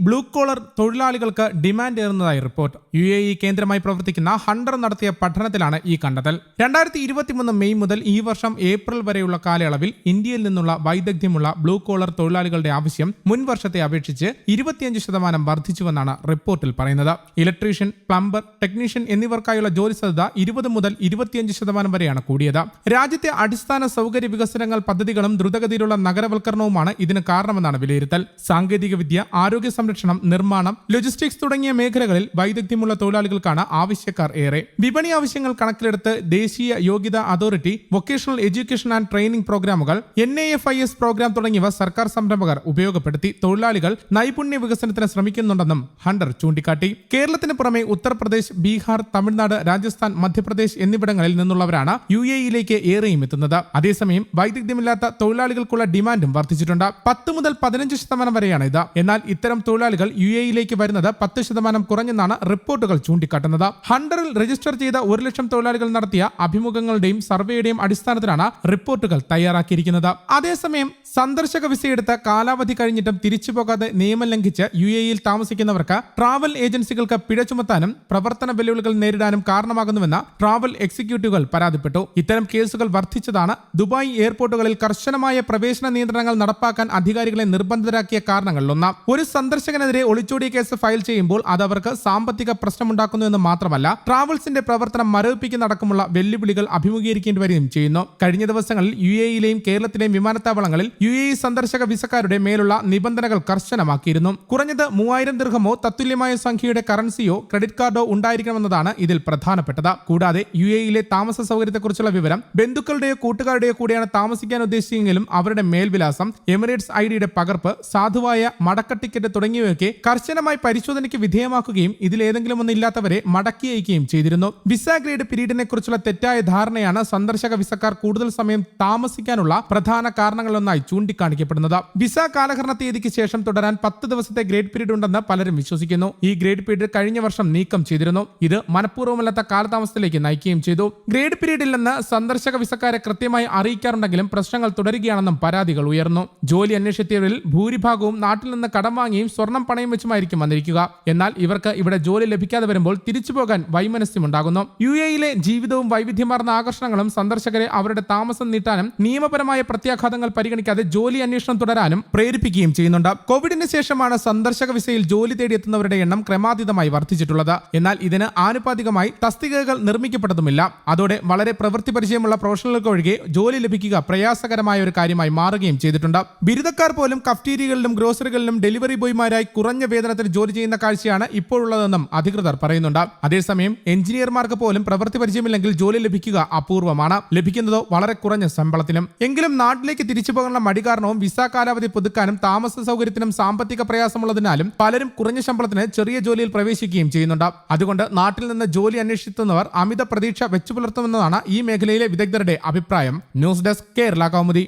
Blue collar തൊഴിലാളികൾക്ക് demand ഏറുന്നതായി report. U A E കേന്ദ്രമായി പ്രവർത്തിക്കുന്ന ഹണ്ടർ നടത്തിയ പഠനത്തിലാണ് ഈ കണ്ടെത്തൽ. രണ്ടായിരത്തി ഇരുപത്തിമൂന്ന് മെയ് മുതൽ ഈ വർഷം ഏപ്രിൽ വരെയുള്ള കാലയളവിൽ ഇന്ത്യയിൽ നിന്നുള്ള വൈദഗ്ധ്യമുള്ള ബ്ലൂ കോളർ തൊഴിലാളികളുടെ ആവശ്യം മുൻ വർഷത്തെ അപേക്ഷിച്ച് ഇരുപത്തിയഞ്ച് ശതമാനം വർദ്ധിച്ചുവെന്നാണ് റിപ്പോർട്ടിൽ പറയുന്നത്. ഇലക്ട്രീഷ്യൻ പ്ലംബർ ടെക്നീഷ്യൻ എന്നിവർക്കായുള്ള ജോലി സാധ്യത ഇരുപത് മുതൽ ഇരുപത്തിയഞ്ച് ശതമാനം വരെയാണ് കൂടിയത്. രാജ്യത്തെ അടിസ്ഥാന സൗകര്യ വികസനങ്ങൾ പദ്ധതികളും ദ്രുതഗതിയിലുള്ള നഗരവൽക്കരണവുമാണ് ഇതിന് കാരണമെന്നാണ് വിലയിരുത്തൽ. സാങ്കേതികവിദ്യ ആരോഗ്യ സംരക്ഷണം നിർമ്മാണം ലോജിസ്റ്റിക്സ് തുടങ്ങിയ മേഖലകളിൽ വൈദഗ്ധ്യമുള്ള തൊഴിലാളികൾക്കാണ് ആവശ്യക്കാർ ഏറെ. വിപണി ആവശ്യങ്ങൾ കണക്കിലെടുത്ത് ദേശീയ യോഗ്യതാ authority vocational education and training പ്രോഗ്രാമുകൾ N A F I S programme തുടങ്ങിയവ സർക്കാർ സംരംഭകർ ഉപയോഗപ്പെടുത്തി തൊഴിലാളികൾ നൈപുണ്യ വികസനത്തിന് ശ്രമിക്കുന്നുണ്ടെന്നും ഹണ്ടർ ചൂണ്ടിക്കാട്ടി. കേരളത്തിന് പുറമെ ഉത്തർപ്രദേശ് ബീഹാർ തമിഴ്നാട് രാജസ്ഥാൻ മധ്യപ്രദേശ് എന്നിവിടങ്ങളിൽ നിന്നുള്ളവരാണ് യു എ ഇയിലേക്ക് ഏറെയും എത്തുന്നത്. അതേസമയം വൈദഗ്ധ്യമില്ലാത്ത തൊഴിലാളികൾക്കുള്ള ഡിമാൻഡും വർദ്ധിച്ചിട്ടുണ്ട്. പത്ത് മുതൽ പതിനഞ്ച് ശതമാനം വരെയാണ് ഇത്. എന്നാൽ ഇത്തരം തൊഴിലാളികൾ യു എയിലേക്ക് വരുന്നത് പത്ത് ശതമാനം കുറഞ്ഞെന്നാണ് റിപ്പോർട്ടുകൾ ചൂണ്ടിക്കാട്ടുന്നത്. ഹണ്ടറിൽ രജിസ്റ്റർ ചെയ്ത ഒരു ലക്ഷം തൊഴിലാളികൾ നടത്തിയ അഭിമുഖങ്ങളുടെയും സർവേയുടെയും അടിസ്ഥാനത്തിലാണ് റിപ്പോർട്ടുകൾ തയ്യാറാക്കിയിരിക്കുന്നത്. അതേസമയം സന്ദർശക വിസയെടുത്ത് കാലാവധി കഴിഞ്ഞിട്ടും തിരിച്ചു പോകാതെ നിയമം ലംഘിച്ച് യു എ ഇയിൽ താമസിക്കുന്നവർക്ക് ട്രാവൽ ഏജൻസികൾക്ക് പിഴ ചുമത്താനും പ്രവർത്തന വെല്ലുവിളികൾ നേരിടാനും കാരണമാകുന്നുവെന്ന് ട്രാവൽ എക്സിക്യൂട്ടീവുകൾ പരാതിപ്പെട്ടു. ഇത്തരം കേസുകൾ വർദ്ധിച്ചതാണ്. ദുബായ് എയർപോർട്ടുകളിൽ കർശനമായ പ്രവേശന നിയന്ത്രണങ്ങൾ നടപ്പാക്കാൻ അധികാരികളെ നിർബന്ധിതരാക്കിയ കാരണങ്ങളിലൊന്ന് ഒരു സന്ദർശകനെതിരെ ഒളിച്ചോടിയ കേസ് ഫയൽ ചെയ്യുമ്പോൾ അത് അവർക്ക് സാമ്പത്തിക പ്രശ്നമുണ്ടാക്കുന്നു എന്ന് മാത്രമല്ല ട്രാവൽസിന്റെ പ്രവർത്തനം മരവിപ്പിക്കുന്നടക്കമുള്ള വെല്ലുവിളികൾ അഭിമുഖീകരിക്കേണ്ടി വരികയും ചെയ്യുന്നു. കഴിഞ്ഞ ദിവസങ്ങളിൽ യു എയിലെയും കേരളത്തിലെയും വിമാനത്താവളങ്ങളിൽ യു എ സന്ദർശക വിസക്കാരുടെ മേലുള്ള നിബന്ധനകൾ കർശനമാക്കിയിരുന്നു. കുറഞ്ഞത് മൂവായിരം ദീർഘമോ തത്തുല്യമായ സംഖ്യയുടെ കറൻസിയോ ക്രെഡിറ്റ് കാർഡോ ഉണ്ടായിരിക്കണമെന്നതാണ് ഇതിൽ പ്രധാനപ്പെട്ടത്. കൂടാതെ യു എയിലെ താമസ സൗകര്യത്തെക്കുറിച്ചുള്ള വിവരം ബന്ധുക്കളുടെയോ കൂട്ടുകാരുടെയോ കൂടെയാണ് താമസിക്കാൻ ഉദ്ദേശിച്ചെങ്കിലും അവരുടെ മേൽവിലാസം എമിറേറ്റ്സ് ഐ ഡിയുടെ പകർപ്പ് സാധുവായ മടക്ക ടിക്കറ്റ് തുടങ്ങിയവയൊക്കെ കർശനമായി പരിശോധനയ്ക്ക് വിധേയമാക്കുകയും ഇതിലേതെങ്കിലും ഒന്നും ഇല്ലാത്തവരെ മടക്കി അയക്കുകയും ചെയ്തിരുന്നു. വിസ ഗ്രേഡ് പീരീഡിനെ കുറിച്ചുള്ള തെറ്റായ ധാരണയാണ് സന്ദർശക വിസക്കാർ കൂടുതൽ സമയം താമസിക്കാനുള്ള പ്രധാന കാരണങ്ങളൊന്നായി ചൂണ്ടിക്കാണിക്കപ്പെടുന്നത്. വിസ കാലഹരണ തീയതിക്ക് ശേഷം തുടരാൻ പത്ത് ദിവസത്തെ ഗ്രേഡ് പീരീഡ് ഉണ്ടെന്ന് പലരും വിശ്വസിക്കുന്നു. ഈ ഗ്രേഡ് പീരീഡ് കഴിഞ്ഞ വർഷം നീക്കം ചെയ്തിരുന്നു. ഇത് മനഃപൂർവമല്ലാത്ത കാലതാമസത്തിലേക്ക് നയിക്കുകയും ചെയ്തു. ഗ്രേഡ് പീരീഡില്ലെന്ന് സന്ദർശക വിസക്കാരെ കൃത്യമായി അറിയിക്കാറുണ്ടെങ്കിലും പ്രശ്നങ്ങൾ തുടരുകയാണെന്നും പരാതികൾ ഉയർന്നു. ജോലി അന്വേഷിച്ചവരിൽ ഭൂരിഭാഗവും നാട്ടിൽ നിന്ന് കടം വാങ്ങിയും സ്വർണം പണയം വെച്ചുമായിരിക്കും വന്നിരിക്കുക. എന്നാൽ ഇവർക്ക് ഇവിടെ ജോലി ലഭിക്കാതെ വരുമ്പോൾ തിരിച്ചു പോകാൻ വൈമനസ്യമുണ്ടാകുന്നു. യു എയിലെ ജീവിതവും വൈവിധ്യമാർന്ന ആകർഷണങ്ങളും സന്ദർശകരെ അവരുടെ താമസം നീട്ടാനും നിയമപരമായ പ്രത്യാഘാതങ്ങൾ പരിഗണിക്കാതെ ജോലി അന്വേഷണം തുടരാനും പ്രേരിപ്പിക്കുകയും ചെയ്യുന്നുണ്ട്. കോവിഡിന് ശേഷമാണ് സന്ദർശക വിസയിൽ ജോലി തേടിയെത്തുന്നവരുടെ എണ്ണം ക്രമാതീതമായി വർദ്ധിച്ചിട്ടുള്ളത്. എന്നാൽ ഇതിന് ആനുപാതികമായി തസ്തികകൾ നിർമ്മിക്കപ്പെട്ടതുമില്ല. അതോടെ വളരെ പ്രവൃത്തി പരിചയമുള്ള പ്രൊഫഷണലുകൾക്ക് ഒഴികെ ജോലി ലഭിക്കുക പ്രയാസകരമായ ഒരു കാര്യമായി മാറുകയും ചെയ്തിട്ടുണ്ട്. ബിരുദക്കാർ പോലും കഫ്റ്റീരിയകളിലും ഗ്രോസറികളിലും ഡെലിവറി ബോയ്മാരായി കുറഞ്ഞ വേതനത്തിൽ ജോലി ചെയ്യുന്ന കാഴ്ചയാണ് ഇപ്പോഴുള്ളതെന്നും അധികൃതർ പറയുന്നുണ്ട്. അതേസമയം എഞ്ചിനീയർമാർക്ക് പോലും പ്രവൃത്തി പരിചയമില്ലെങ്കിൽ ജോലി ലഭിക്കുക അപൂർവമാണ്. ലഭിക്കുന്നതോ വളരെ കുറഞ്ഞ ശമ്പളത്തിലും. എങ്കിലും നാട്ടിലേക്ക് തിരിച്ചു പോകാനുള്ള മടി കാരണവും വിസ കാലാവധി പുതുക്കാനും താമസ സൗകര്യത്തിനും സാമ്പത്തിക പ്രയാസമുള്ളതിനാലും പലരും കുറഞ്ഞ ശമ്പളത്തിന് ചെറിയ ജോലിയിൽ പ്രവേശിക്കുകയും ചെയ്യുന്നുണ്ട്. അതുകൊണ്ട് നാട്ടിൽ നിന്ന് ജോലി അന്വേഷിക്കുന്നവർ അമിത പ്രതീക്ഷ വെച്ചു പുലർത്തുമെന്നതാണ് ഈ മേഖലയിലെ വിദഗ്ധരുടെ അഭിപ്രായം. News desk Kerala Kaumudi.